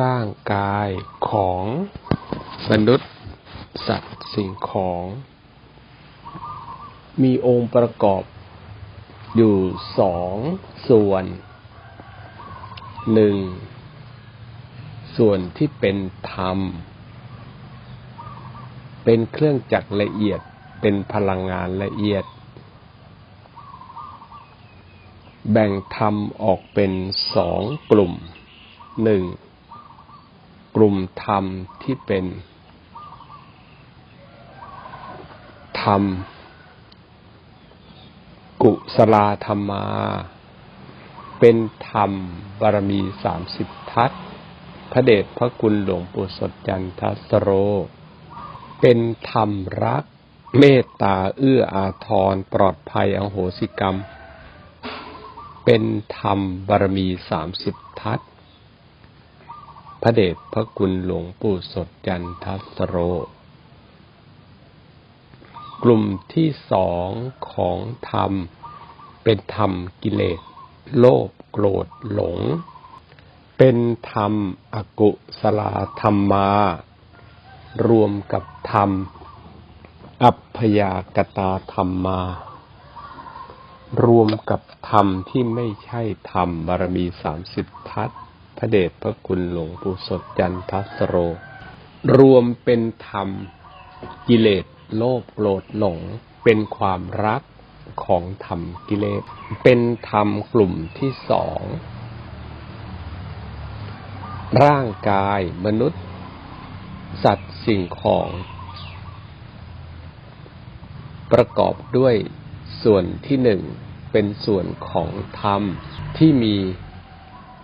ร่างกายของมนุษย์สัตว์สิ่งของ มีองค์ประกอบอยู่สองส่วนหนึ่งส่วนที่เป็นธรรม เป็นเครื่องจักรละเอียดเป็นพลังงานละเอียด แบ่งธรรมออกเป็นสองกลุ่มหนึ่ง กลุ่มธรรมที่เป็นธรรม กุศลาธรรมา เป็นธรรมบารมีสามสิบทัศพระเดชพระคุณหลวงปู่สดจันทสโร เป็นธรรมรัก เมตตาเอื้ออาทรปลอดภัยอโหสิกรรม เป็นธรรมบารมีสามสิบทัศ พระเดชพระคุณหลวงปู่สดจันทัสโร กลุ่มที่สองของธรรม เป็นธรรมกิเลส โลภโกรธหลง เป็นธรรมอกุศลธรรมา รวมกับธรรม อัพยากตาธรรมา รวมกับธรรมที่ไม่ใช่ธรรมบารมีสามสิบทัศน์ ระเดชพระคุณหลวงปู่สดจันทัสโร รวมเป็นธรรมกิเลสโลภโกรธหลง เป็นความรักของธรรมกิเลส เป็นธรรมกลุ่มที่สอง ร่างกายมนุษย์ สัตว์สิ่งของ ประกอบด้วยส่วนที่หนึ่งเป็นส่วนของธรรมที่มี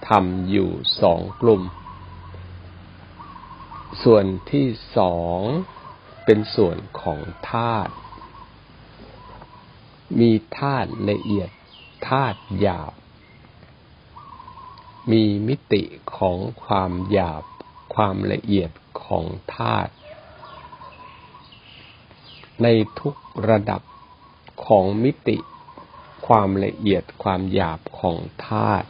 ธรรมอยู่สองกลุ่ม ส่วนที่สองเป็นส่วนของธาตุ มีธาตุละเอียดธาตุหยาบ มีมิติของความหยาบ ความละเอียดของธาตุ ในทุกระดับของมิติ ความละเอียดความหยาบของธาตุ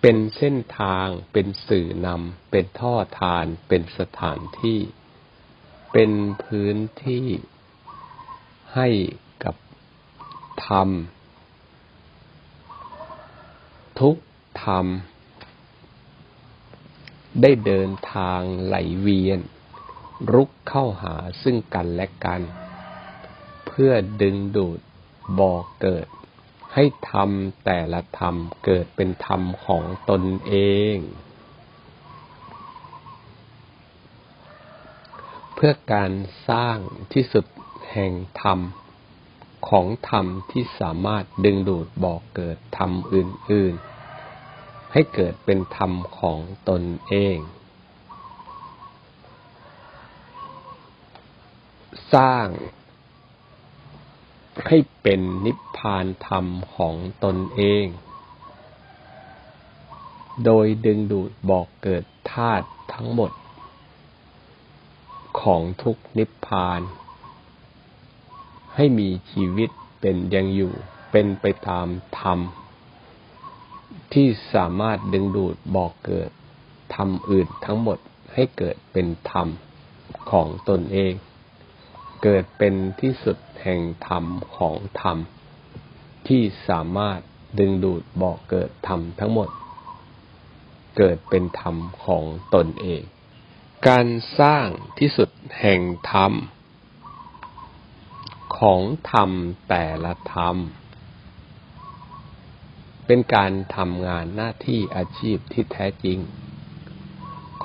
เป็นเส้นทาง เป็นสื่อนำ เป็นท่อทาน เป็นสถานที่ เป็นพื้นที่ให้กับธรรม ทุกธรรม ได้เดินทางไหลเวียน รุกเข้าหาซึ่งกันและกัน เพื่อดึงดูดบ่อเกิด ให้ธรรมแต่ละธรรมเกิดเป็นธรรมของตนเอง เพื่อการสร้างที่สุดแห่งธรรมของธรรมที่สามารถดึงดูดบ่อเกิดธรรมอื่น ๆ ให้เกิดเป็นธรรมของตนเอง สร้าง ให้เป็นนิพพานธรรมของตนเอง โดยดึงดูดบอกเกิดธาตุทั้งหมด ของทุกนิพพาน ให้มีชีวิตเป็นยังอยู่เป็นไปตามธรรม ที่สามารถดึงดูดบอกเกิดธรรมอื่นทั้งหมดให้เกิดเป็นธรรมของตนเอง เกิดเป็นที่สุดแห่งธรรมของธรรม ที่สามารถดึงดูดบอกเกิดธรรมทั้งหมด เกิดเป็นธรรมของตนเอง การสร้างที่สุดแห่งธรรม ของธรรมแต่ละธรรม เป็นการทำงานหน้าที่อาชีพที่แท้จริง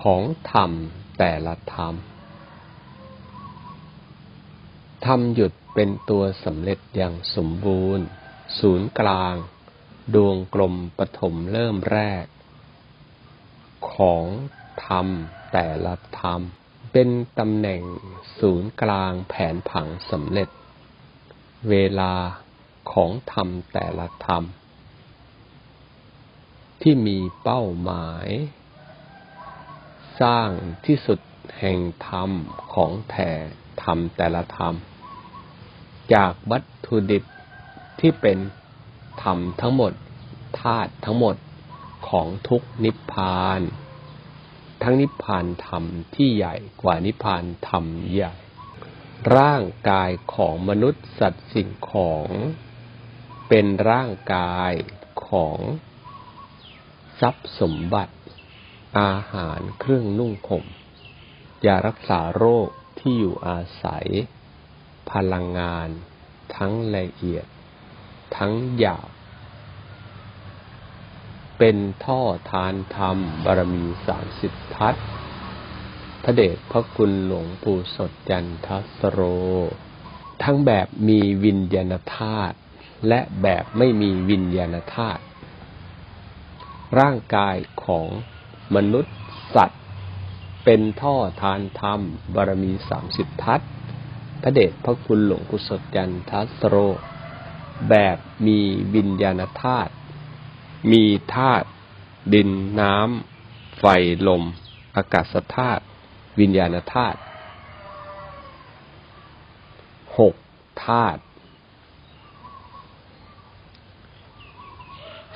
ของธรรมแต่ละธรรม ทำหยุดเป็นตัวสำเร็จอย่างสมบูรณ์ ศูนย์กลาง ดวงกลมปฐมเริ่มแรก ของธรรมแต่ละธรรม เป็นตำแหน่งศูนย์กลางแผนผังสำเร็จ เวลาของธรรมแต่ละธรรม ที่มีเป้าหมาย สร้างที่สุดแห่งธรรมของแท้ธรรมแต่ละธรรม จากวัตถุดิบที่เป็นธรรมทั้งหมดธาตุทั้งหมดของทุกนิพพาน ทั้งนิพพานธรรมที่ใหญ่กว่านิพพานธรรมใหญ่ ร่างกายของมนุษย์สัตว์สิ่งของ เป็นร่างกายของทรัพย์สมบัติ อาหารเครื่องนุ่งห่มยารักษาโรคที่อยู่อาศัย พลังงาน ทั้งละเอียด ทั้งหยาบ เป็นท่อทานธรรมบารมีสามสิบทัศพระเดชพระคุณหลวงปู่สดจันทสโร ทั้งแบบมีวิญญาณธาตุและแบบไม่มีวิญญาณธาตุร่างกายของมนุษย์สัตว์ เป็นท่อทานธรรมบารมีสามสิบทัศ ระเดชพระคุณหลวงปู่สดจันทัสโร แบบมีวิญญาณธาตุ มีธาตุดินน้ำ ไฟลม อากาศธาตุวิญญาณธาตุหกธาตุ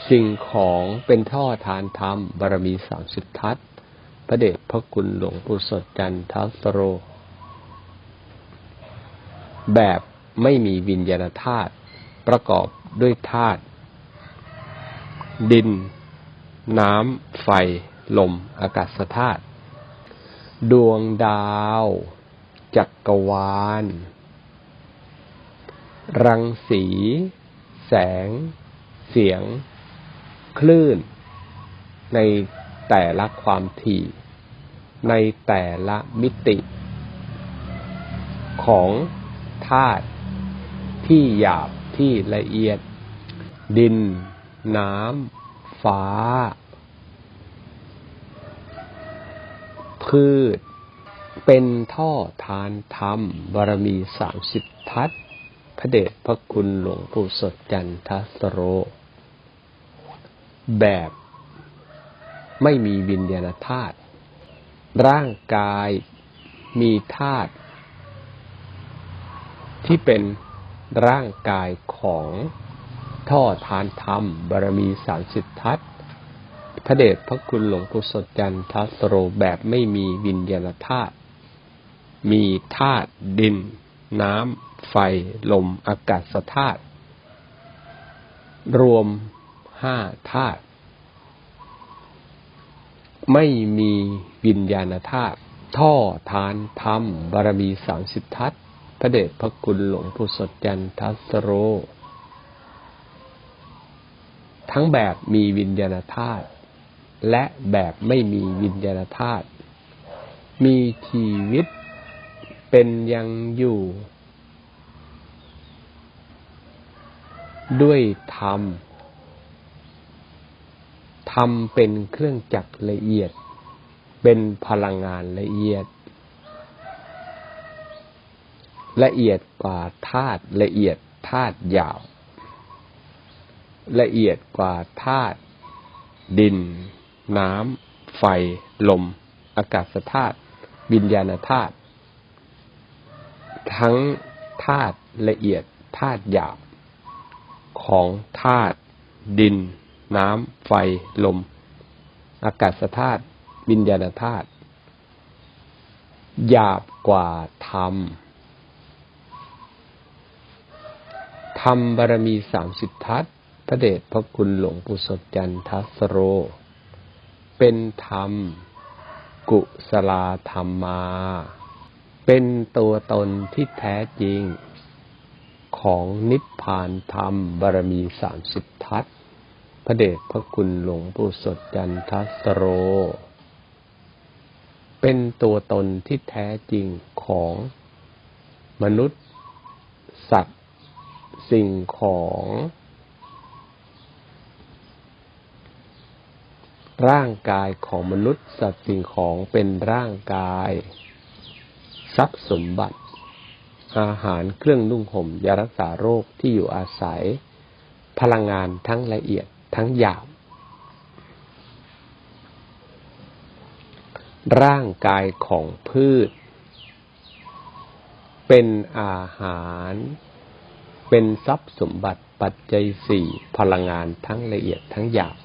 สิ่งของเป็นท่อทานธรรมบารมีสามสิบทัศพระเดชพระคุณหลวงปู่สดจันทัสโร แบบไม่มีวิญญาณธาตุประกอบด้วยธาตุดิน น้ำ ไฟ ลม อากาศธาตุดวงดาว จักรวาล รังสี แสง เสียง คลื่น ในแต่ละความถี่ ในแต่ละมิติ ของ ธาตุที่หยาบที่ละเอียด ดิน น้ำฟ้า พืช เป็นท่อทานธรรมบารมีสามสิบทัศพระเดชพระคุณหลวงปู่สดจันทสโร แบบไม่มีวิญญาณธาตุร่างกายมีธาตุ ที่เป็นร่างกายของท่อทานธรรม บารมีสามสิบทัศพระเดชพระคุณหลวงปู่สดจันทัสโรแบบไม่มีวิญญาณธาตุมีธาตุดิน น้ำ ไฟ ลม อากาศธาตุรวมห้าธาตุไม่มีวิญญาณธาตุท่อทานธรรมบารมีสามสิบทัศ พระเดชพระคุณหลวงปู่สดจันทัสโร ทั้งแบบมีวิญญาณธาตุและแบบไม่มีวิญญาณธาตุมีชีวิตเป็นยังอยู่ ด้วยธรรมธรรมเป็นเครื่องจักรละเอียด เป็นพลังงานละเอียด ละเอียดกว่าธาตุละเอียดธาตุหยาบละเอียดกว่าธาตุดิน น้ำ ไฟ ลม อากาศธาตุวิญญาณธาตุทั้งธาตุละเอียดธาตุหยาบ ของธาตุดิน น้ำ ไฟ ลม อากาศธาตุวิญญาณธาตุหยาบกว่าธรรม ธรรมบารมีสามสิบทัศพระเดชพระคุณหลวงปู่สดจันทัสโร เป็นธรรม กุศลาธรรมมา เป็นตัวตนที่แท้จริง ของนิพพานธรรมบารมีสามสิบทัศพระเดชพระคุณหลวงปู่สดจันทัสโร เป็นตัวตนที่แท้จริงของมนุษย์ สัตว์ สิ่งของ ร่างกายของมนุษย์สัตว์สิ่งของเป็นร่างกาย ทรัพย์สมบัติ อาหารเครื่องนุ่งห่มยารักษาโรคที่อยู่อาศัย พลังงานทั้งละเอียดทั้งหยาบร่างกายของพืช เป็นอาหาร เป็นทรัพย์สมบัติปัจจัยสี่พลังงานทั้งละเอียดทั้งหยาบ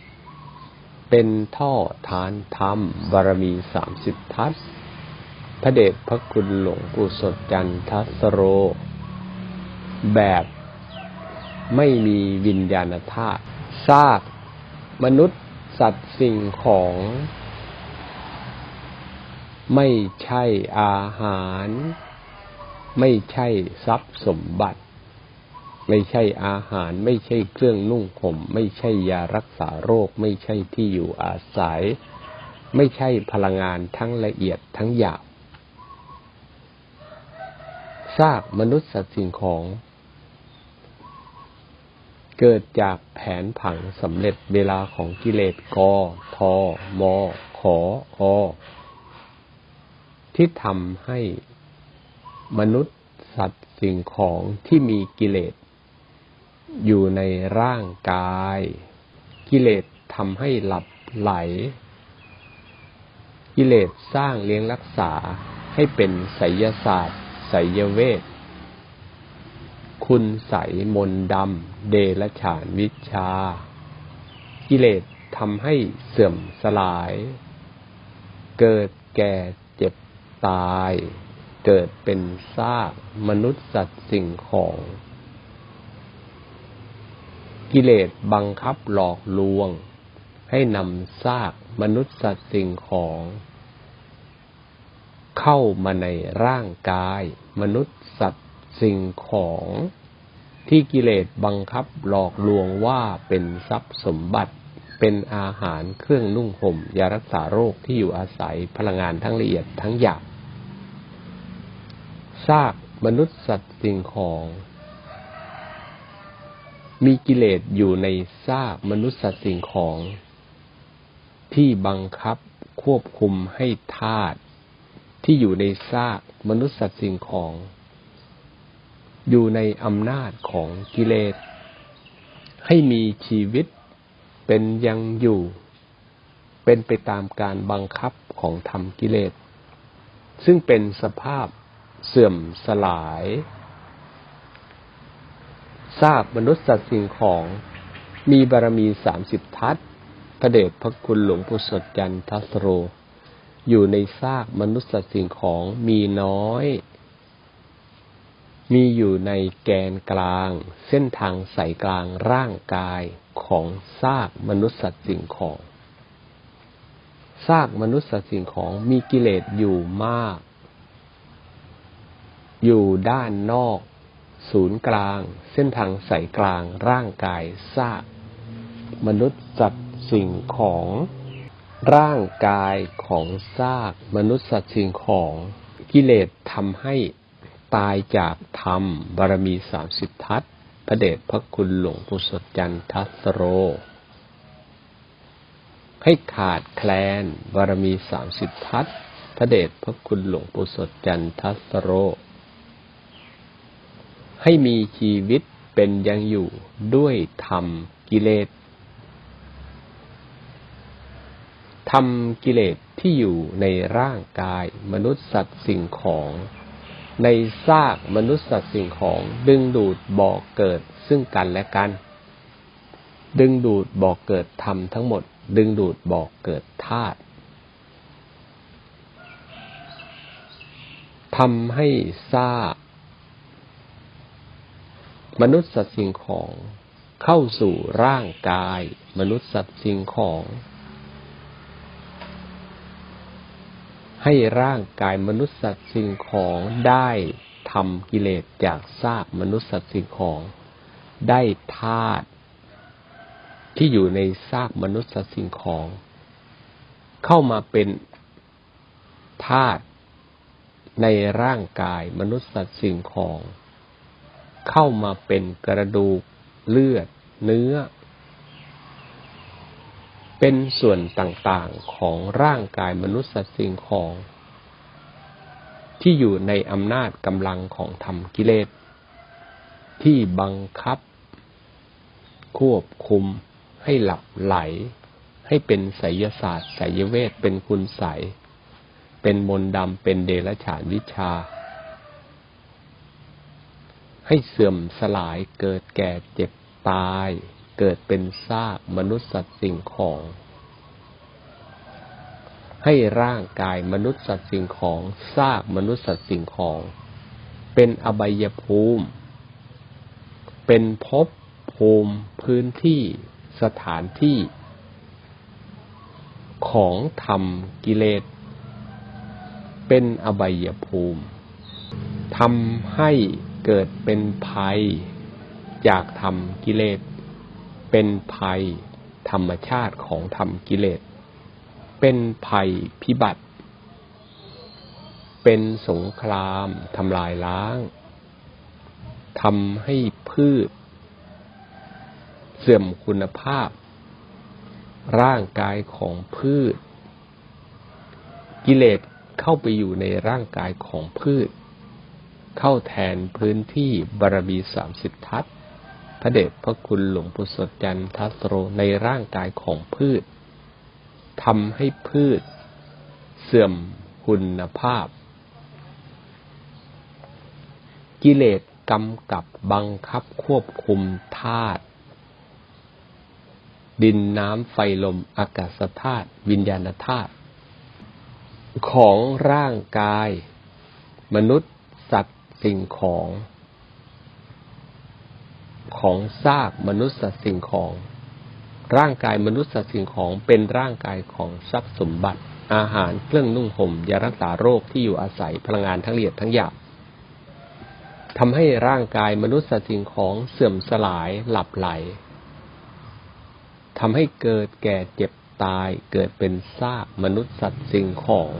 เป็นท่อทานธรรมบารมีสามสิบทัศพระเดชพระคุณหลวงปู่สดจันทัสโร แบบไม่มีวิญญาณธาตุซากมนุษย์สัตว์สิ่งของ ไม่ใช่อาหาร ไม่ใช่ทรัพย์สมบัติ ไม่ใช่อาหาร ไม่ใช่เครื่องนุ่งห่ม ไม่ใช่ยารักษาโรค ไม่ใช่ที่อยู่อาศัย ไม่ใช่พลังงานทั้งละเอียดทั้งหยาบซากมนุษย์สัตว์สิ่งของ เกิดจากแผนผังสำเร็จเวลาของกิเลสกอทอมอขออที่ทำให้มนุษย์สัตว์สิ่งของที่มีกิเลส อยู่ในร่างกาย กิเลสทำให้หลับไหล กิเลสสร้างเลี้ยงรักษาให้เป็นไสยศาสตร์ไสยเวท คุณใสมนดำ เดลฉานวิชา กิเลสทำให้เสื่อมสลาย เกิดแก่เจ็บตาย เกิดเป็นซากมนุษย์สัตว์สิ่งของ กิเลสบังคับหลอกลวง ให้นำซากมนุษย์สัตว์สิ่งของ เข้ามาในร่างกาย มนุษย์สัตว์สิ่งของ ที่กิเลสบังคับหลอกลวงว่าเป็นทรัพย์สมบัติเป็นอาหารเครื่องนุ่งห่มยารักษาโรคที่อยู่อาศัยพลังงานทั้งละเอียดทั้งหยาบซากมนุษย์สัตว์สิ่งของ มีกิเลสอยู่ในซากมนุษย์สัตว์สิ่งของ ที่บังคับควบคุมให้ธาตุที่อยู่ในซากมนุษย์สัตว์สิ่งของ อยู่ในอำนาจของกิเลส ให้มีชีวิตเป็นยังอยู่ เป็นไปตามการบังคับของธรรมกิเลส ซึ่งเป็นสภาพเสื่อมสลาย ซากมนุษย์สัตว์สิ่งของ มีบารมีสามสิบทัศพระเดชพระคุณหลวงปู่สดจันทัสโร อยู่ในซากมนุษย์สัตว์สิ่งของมีน้อย มีอยู่ในแกนกลาง เส้นทางสายกลางร่างกายของซากมนุษย์สัตว์สิ่งของซากมนุษย์สัตว์สิ่งของมีกิเลสอยู่มาก อยู่ด้านนอก ศูนย์กลาง เส้นทางสายกลางร่างกายซากมนุษย์สัตว์สิ่งของร่างกายของซากมนุษย์สัตว์สิ่งของกิเลสทำให้ตายจากธรรมบารมีสามสิบทัศพระเดชพระคุณหลวงปู่สดจันทัสโร ให้ขาดแคลนบารมีสามสิบทัศพระเดชพระคุณหลวงปู่สดจันทัสโร ให้มีชีวิตเป็นยังอยู่ด้วยธรรมกิเลสทำกิเลสที่อยู่ในร่างกายมนุษย์สัตว์สิ่งของ ในซากมนุษย์สัตว์สิ่งของ ดึงดูดบอกเกิดซึ่งกันและกัน ดึงดูดบอกเกิดธรรมทั้งหมด ดึงดูดบอกเกิดธาตุทำให้ซาก มนุษย์สัตว์สิ่งของเข้าสู่ร่างกาย มนุษย์สัตว์สิ่งของ ให้ร่างกายมนุษย์สัตว์สิ่งของได้ทำกิเลสจากซากมนุษย์สัตว์สิ่งของ ได้ธาตุที่อยู่ในซากมนุษย์สัตว์สิ่งของ เข้ามาเป็นธาตุในร่างกายมนุษย์สัตว์สิ่งของ เข้ามาเป็นกระดูกเลือด เนื้อ เป็นส่วนต่างๆของร่างกายมนุษย์สัตว์สิ่งของ ที่อยู่ในอำนาจกำลังของธรรมกิเลส ที่บังคับ ควบคุมให้หลับไหล ให้เป็นไสยศาสตร์ไสยเวทเป็นคุณใส เป็นมนดำเป็นเดรัจฉานวิชา ให้เสื่อมสลายเกิดแก่เจ็บตาย เกิดเป็นซากมนุษย์สัตว์สิ่งของ ให้ร่างกายมนุษย์สัตว์สิ่งของซากมนุษย์สัตว์สิ่งของ เป็นอบายภูมิ เป็นภพภูมิพื้นที่สถานที่ ของธรรมกิเลส เป็นอบายภูมิทำให้ เกิดเป็นภัย จากธรรมกิเลส เป็นภัยธรรมชาติของธรรมกิเลส เป็นภัยพิบัติ เป็นสงครามทำลายล้างทำให้พืช เสื่อมคุณภาพ ร่างกายของพืช กิเลสเข้าไปอยู่ในร่างกายของพืช เข้าแทนพื้นที่บารมีสามสิบทัศพระเดชพระคุณหลวงปู่สดจันทัสโรในร่างกายของพืชทำให้พืช เสื่อมคุณภาพ กิเลสกำกับบังคับควบคุมธาตุดินน้ำไฟลมอากาศธาตุวิญญาณธาตุของร่างกาย มนุษย์สัตว์ สิ่งของ ของซากมนุษย์สัตว์สิ่งของ ร่างกายมนุษย์สัตว์สิ่งของเป็นร่างกายของทรัพย์สมบัติ อาหารเครื่องนุ่งห่มยารักษาโรคที่อยู่อาศัยพลังงานทั้งละเอียดทั้งหยาบทำให้ร่างกายมนุษย์สัตว์สิ่งของเสื่อมสลายหลับไหลทำให้เกิดแก่เจ็บตายเกิดเป็นซากมนุษย์สัตว์สิ่งของ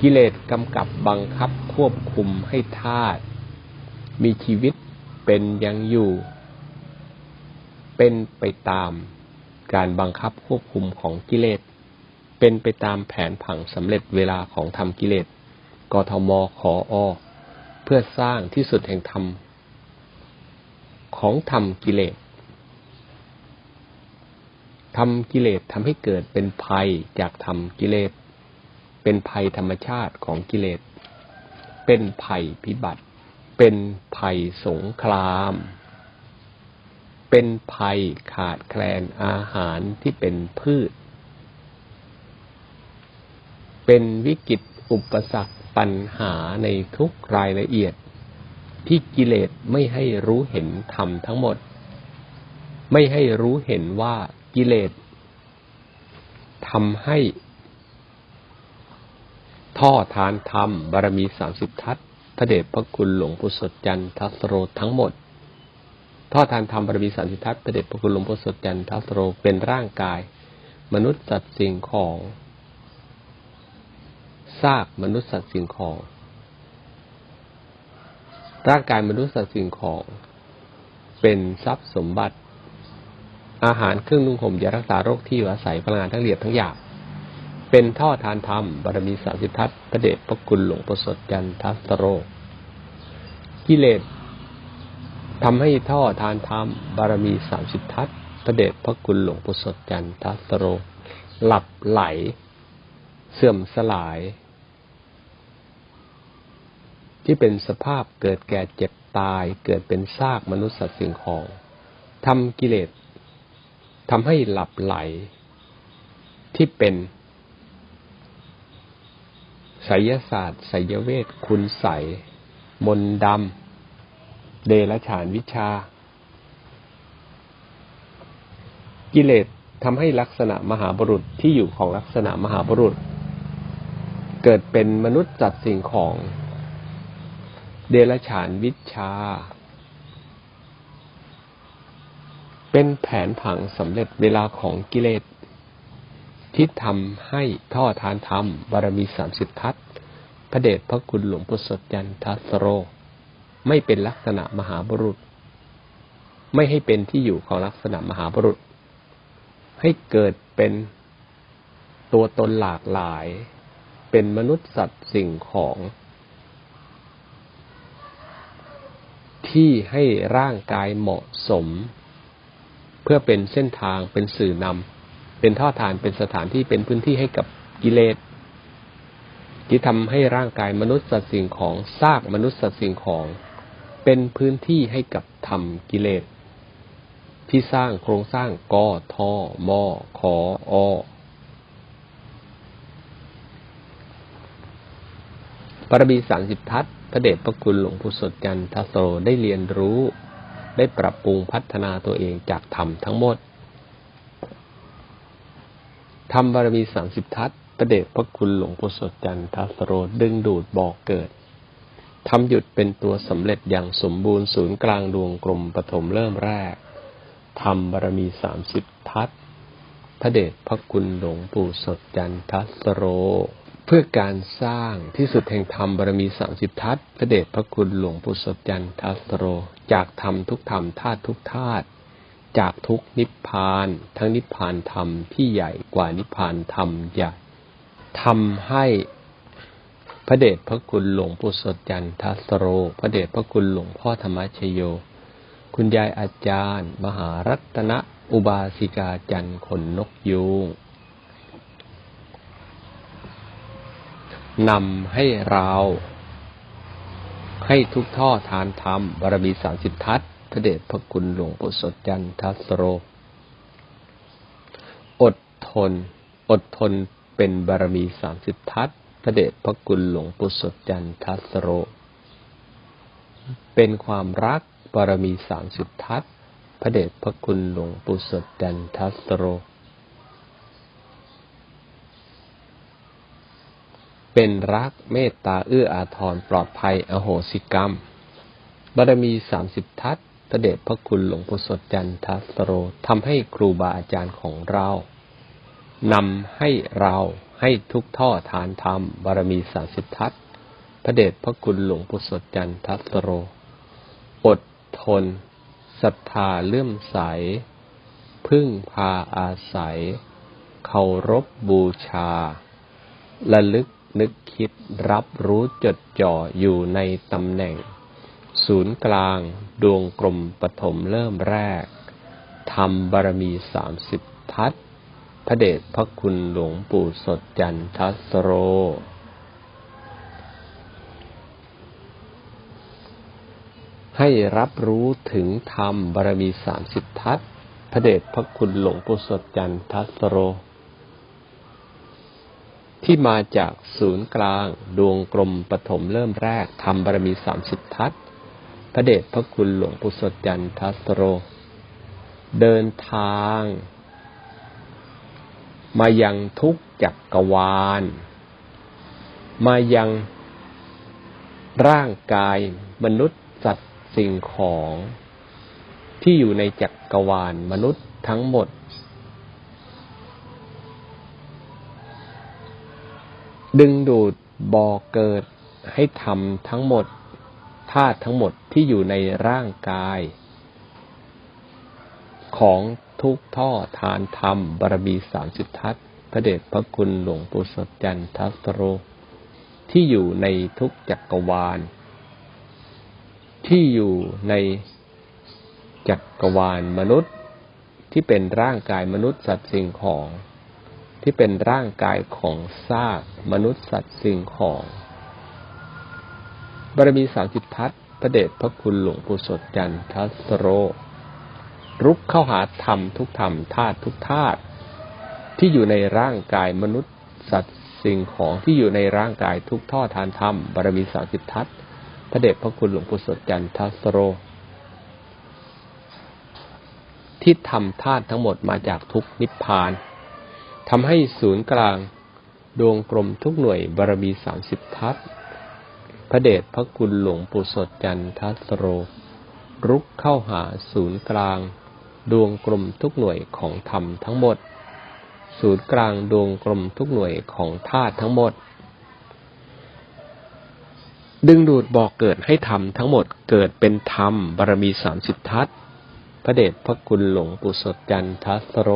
กิเลสกำกับบังคับควบคุมให้ธาตุ มีชีวิตเป็นยังอยู่ เป็นไปตามการบังคับควบคุมของกิเลส เป็นไปตามแผนผังสำเร็จเวลาของธรรมกิเลส กทมขออเพื่อสร้างที่สุดแห่งธรรม ของธรรมกิเลสทำกิเลสทำให้เกิดเป็นภัยจากทำกิเลส เป็นภัยธรรมชาติของกิเลส เป็นภัยพิบัติ เป็นภัยสงคราม เป็นภัยขาดแคลนอาหารที่เป็นพืช เป็นวิกฤตอุปสรรคปัญหาในทุกรายละเอียด ที่กิเลสไม่ให้รู้เห็นธรรมทั้งหมด ไม่ให้รู้เห็นว่ากิเลสทำให้ ท่อทานธรรมบารมีสามสิบทัศ พระเดชพระคุณหลวงปู่สดจันทัสโรทั้งหมดท่อทานธรรมบารมีสามสิทัศพระเดชพระคุณหลวงปู่สดจันทัสโรเป็นร่างกาย มนุษย์สัตว์สิ่งของซากมนุษย์สัตว์สิ่งของ ร่างกายมนุษย์สัตว์สิ่งของ เป็นทรัพย์สมบัติ อาหารเครื่องนุ่งห่มยารักษาโรคที่อยู่อาศัยพลังงานทั้งละเอียดทั้งหยาบ เป็นท่อทานธรรมบารมีสามสิทัศพระเดชพระคุณหลวงประสดจันทัสโร กิเลสทำให้ท่อทานธรรมบารมีสามสิบทัศพระเดชพระคุณหลวงประสดจันทัสโร หลับไหล เสื่อมสลาย ที่เป็นสภาพเกิดแก่เจ็บตายเกิดเป็นซากมนุษย์สัตว์สิ่งของทำกิเลสทำให้หลับไหลที่เป็น ไสยศาสตร์ไสยเวทคุณใสมนดำเดรฉานวิชา กิเลสทำให้ลักษณะมหาบุรุษที่อยู่ของลักษณะมหาบุรุษ เกิดเป็นมนุษย์จัดสิ่งของ เดรฉานวิชา เป็นแผนผังสำเร็จเวลาของกิเลส ที่ทำให้ท่อทานธรรมบารมีสามสิบทัศพระเดชพระคุณหลวงปู่สดยันทัสโร ไม่เป็นลักษณะมหาบุรุษ ไม่ให้เป็นที่อยู่ของลักษณะมหาบุรุษ ให้เกิดเป็นตัวตนหลากหลาย เป็นมนุษย์สัตว์สิ่งของ ที่ให้ร่างกายเหมาะสม เพื่อเป็นเส้นทางเป็นสื่อนำ เป็นท่อทานเป็นสถานที่เป็นพื้นที่ให้กับกิเลสที่ทำให้ร่างกายมนุษย์สัตว์สิ่งของซากมนุษย์สัตว์สิ่งของ เป็นพื้นที่ให้กับธรรมกิเลสที่สร้างโครงสร้างกอทอมอขออบารมีสามสิบทัศน์พระเดชพระคุณหลวงปู่สดจันทโสได้เรียนรู้ ได้ปรับปรุงพัฒนาตัวเองจากธรรมทั้งหมด ธรรมบารมีสามสิบทัศน์พระเดชพระคุณหลวงปู่สดจันทัสโสดึงดูดบอกเกิดทำหยุดเป็นตัวสำเร็จอย่างสมบูรณ์ศูนย์กลางดวงกลมปฐมเริ่มแรกธรรมบารมีสามสิบทัศพระเดชพระคุณหลวงปู่สดจันทัสโร เพื่อการสร้างที่สุดแห่งธรรมบารมีสามสิบทัศพระเดชพระคุณหลวงปู่สดจันทัสโร จากธรรมทุกธรรมธาตุทุกธาตุ จากทุกนิพพาน ทั้งนิพพานธรรมที่ใหญ่กว่านิพพานธรรมใหญ่ทำให้พระเดชพระคุณหลวงปู่สดจันทัสโร พระเดชพระคุณหลวงพ่อธรรมชโย คุณยายอาจารย์ มหารัตนอุบาสิกาจันขนนกยูงนำให้เรา ให้ทุกท่อทานธรรมบารมีสามสิบทัศ ระเดชพระคุณหลวงปู่สดจันทัสโร อดทน อดทนเป็นบารมีสามสิบทัศพระเดชพระคุณหลวงปู่สดจันทัสโร เป็นความรักบารมีสามสิบทัศพระเดชพระคุณหลวงปู่สดจันทัสโร เป็นรักเมตตาเอื้ออาทรปลอดภัยอโหสิกรรมบารมีสามสิบทัศ พระเดชพระคุณหลวงปู่สดจันทสโรทำให้ครูบาอาจารย์ของเรานำให้เราให้ทุกท่อทานธรรมบารมีสาสิทธัตพระเดชพระคุณหลวงปู่สดจันทัสโร อดทนศรัทธาเลื่อมใส พึ่งพาอาศัย เคารพบูชา ระลึกนึกคิดรับรู้จดจ่ออยู่ในตำแหน่ง ศูนย์กลาง ดวงกลมปฐมเริ่มแรกทำบารมีสามสิบทัศพระเดชพระคุณหลวงปู่สดจันทัสโร ให้รับรู้ถึงธรรมบารมีสามสิบทัศพระเดชพระคุณหลวงปู่สดจันทัสโร ที่มาจากศูนย์กลางดวงกลมปฐมเริ่มแรกทำบารมีสามสิบทัศ พระเดชพระคุณหลวงปู่สดจันทัสโร เดินทาง มายังทุกจักกรวาล มายังร่างกายมนุษย์สัตว์สิ่งของ ที่อยู่ในจักกรวาลมนุษย์ทั้งหมด ดึงดูดบ่อเกิดให้ทำทั้งหมดธาตุทั้งหมด ที่อยู่ในร่างกาย ของทุกท่อทานธรรมบารมีสามสิบทัศพระเดชพระคุณหลวงปู่สดจันทัสโร ที่อยู่ในทุกจักรวาล ที่อยู่ในจักรวาลมนุษย์ที่เป็นร่างกายมนุษย์สัตว์สิ่งของที่เป็นร่างกายของซากมนุษย์สัตว์สิ่งของบารมีสามสิบทัศ พระเดชพระคุณหลวงปู่สดจันทัสโร รุกเข้าหาธรรมทุกธรรมธาตุทุกธาตุที่อยู่ในร่างกายมนุษย์สัตว์สิ่งของที่อยู่ในร่างกายทุกท่อทานธรรมบารมีสามสิบทัศพระเดชพระคุณหลวงปู่สดจันทัสโร ที่ทำธาตุทั้งหมดมาจากทุกนิพพานทำให้ศูนย์กลางดวงกลมทุกหน่วยบารมีสามสิบทัศ ระเดชพระคุณหลวงปู่สดจันทัสโร รุกเข้าหาศูนย์กลาง ดวงกลมทุกหน่วยของธรรมทั้งหมด ศูนย์กลางดวงกลมทุกหน่วยของธาตุทั้งหมด ดึงดูดบอกเกิดให้ธรรมทั้งหมดเกิดเป็นธรรมบารมีสามสิบทัศพระเดชพระคุณหลวงปู่สดจันทัสโร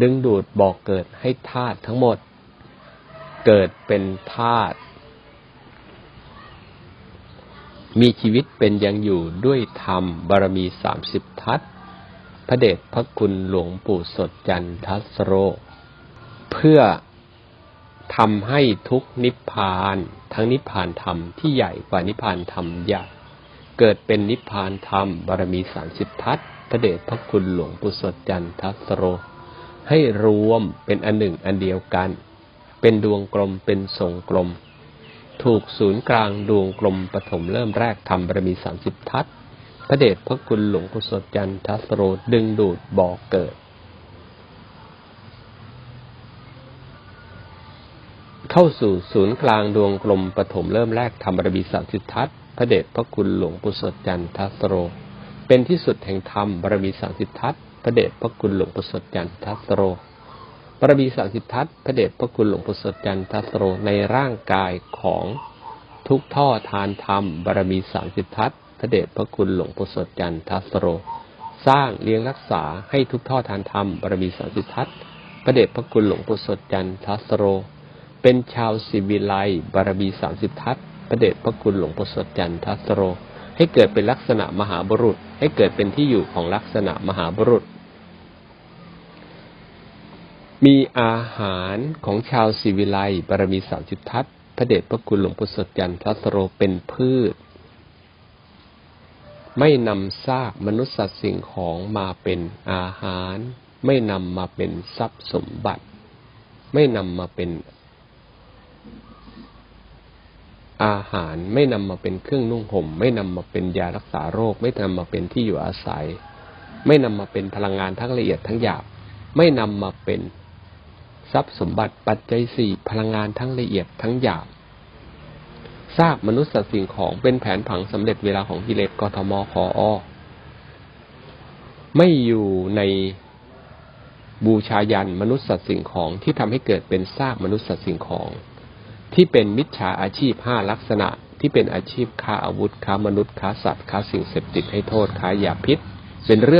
ดึงดูดบอกเกิดให้ธาตุทั้งหมด เกิดเป็นธาตุ มีชีวิตเป็นยังอยู่ด้วยธรรมบารมีสามสิบทัศพระเดชพระคุณหลวงปู่สดจันทัสโร เพื่อทำให้ทุกนิพพาน ทั้งนิพพานธรรมที่ใหญ่กว่านิพพานธรรมใหญ่เกิดเป็นนิพพานธรรมบารมีสามสิบทัศพระเดชพระคุณหลวงปู่สดจันทัสโร ให้รวมเป็นอันหนึ่งอันเดียวกัน เป็นดวงกลมเป็นทรงกลม ถูกศูนย์กลางดวงกลมปฐมเริ่มแรกทำบารมีสามสิบทัศพระเดชพระคุณหลวงปู่สดจันทัสโรดึงดูดบ่อเกิด เข้าสู่ศูนย์กลางดวงกลมปฐมเริ่มแรกทำบารมีสามสิบทัศพระเดชพระคุณหลวงปู่สดจันทัสโร เป็นที่สุดแห่งธรรมบารมีสามสิบทัศพระเดชพระคุณหลวงปู่สดจันทัสโร บารมีสามสิบทัศน์พระเดชพระคุณหลวงปู่สดจันทัสโรในร่างกายของทุกท่อทานธรรมบารมีสามสิบทัศน์พระเดชพระคุณหลวงปู่สดจันทัสโร สร้างเลี้ยงรักษาให้ทุกท่อทานธรรมบารมีสามสิบทัศน์พระเดชพระคุณหลวงปู่สดจันทัสโร เป็นชาวสิวิไลบารมีสามสิบทัศน์พระเดชพระคุณหลวงปู่สดจันทัสโร ให้เกิดเป็นลักษณะมหาบุรุษ ให้เกิดเป็นที่อยู่ของลักษณะมหาบุรุษ มีอาหารของชาวสิวิไลบารมีสามสิบทัศพระเดชพระคุณหลวงปู่สดจันทัสโรเป็นพืช ไม่นำซากมนุษย์สัตว์สิ่งของมาเป็นอาหาร ไม่นำมาเป็นทรัพย์สมบัติ ไม่นำมาเป็นอาหารไม่นำมาเป็นเครื่องนุ่งห่ม ไม่นำมาเป็นยารักษาโรค ไม่นำมาเป็นที่อยู่อาศัย ไม่นำมาเป็นพลังงานทั้งละเอียดทั้งหยาบ ไม่นำมาเป็น ทรัพย์สมบัติปัจจัยสี่พลังงานทั้งละเอียดทั้งหยาบซากมนุษย์สัตว์สิ่งของเป็นแผนผังสำเร็จเวลาของกิเลสกทมคออไม่อยู่ในบูชายันมนุษย์สัตว์สิ่งของที่ทำให้เกิดเป็นซากมนุษย์สัตว์สิ่งของ ที่เป็นมิจฉาอาชีพห้าลักษณะที่เป็นอาชีพค้าอาวุธค้ามนุษย์ค้าสัตว์ค้าสิ่งเสพติดให้โทษค้ายาพิษ เป็นเรื่อง